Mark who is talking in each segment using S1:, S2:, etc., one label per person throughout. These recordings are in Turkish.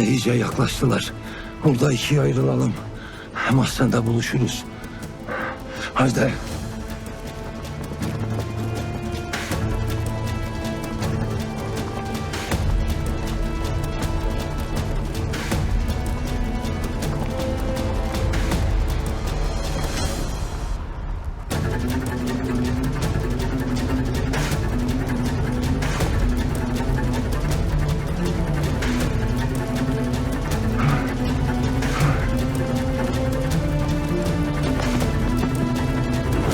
S1: iyice yaklaştılar. Burada ikiye ayrılalım. Mahzende buluşuruz. Haydi.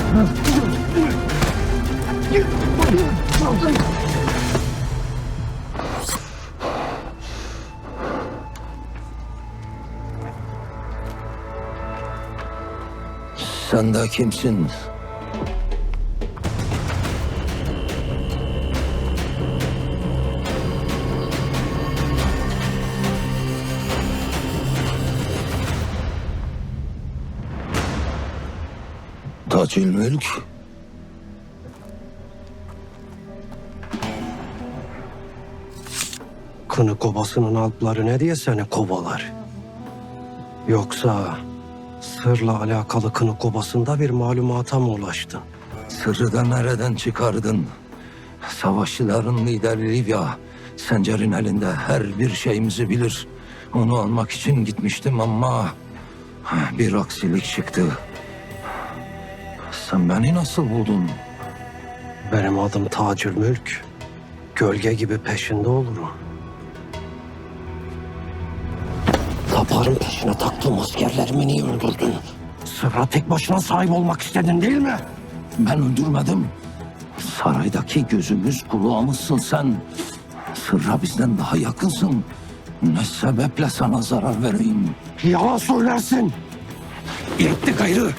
S1: Sen de kimsin? Tacil mülk.
S2: Kını kobasının alpları ne diye seni kovalar? Yoksa sırla alakalı kını kobasında bir malumata mı ulaştın?
S1: Sırrı da nereden çıkardın? Savaşçıların lideri Livya, Sencer'in elinde her bir şeyimizi bilir. Onu almak için gitmiştim ama bir aksilik çıktı. Sen beni nasıl buldun?
S2: Benim adım Tacir Mülk. Gölge gibi peşinde olurum. Taparın peşine taktığım askerlerimi niye öldürdün? Sırra tek başına sahip olmak istedin değil mi?
S1: Ben öldürmedim. Saraydaki gözümüz kulağımızsın sen. Sırra bizden daha yakınsın. Ne sebeple sana zarar vereyim?
S2: Yalan söylersin.
S1: Yetti gayrı.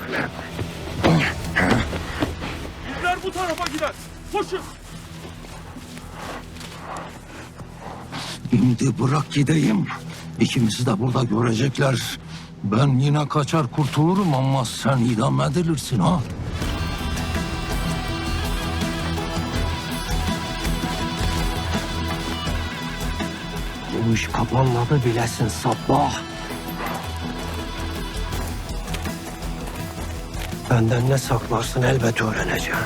S3: İzler bu tarafa gider. Koşun.
S1: Şimdi bırak gideyim. İkimizi de burada görecekler. Ben yine kaçar kurtulurum ama sen idam edilirsin ha.
S2: Bu iş kapanmadı bilesin sabah. Benden ne saklarsın elbet öğreneceğim.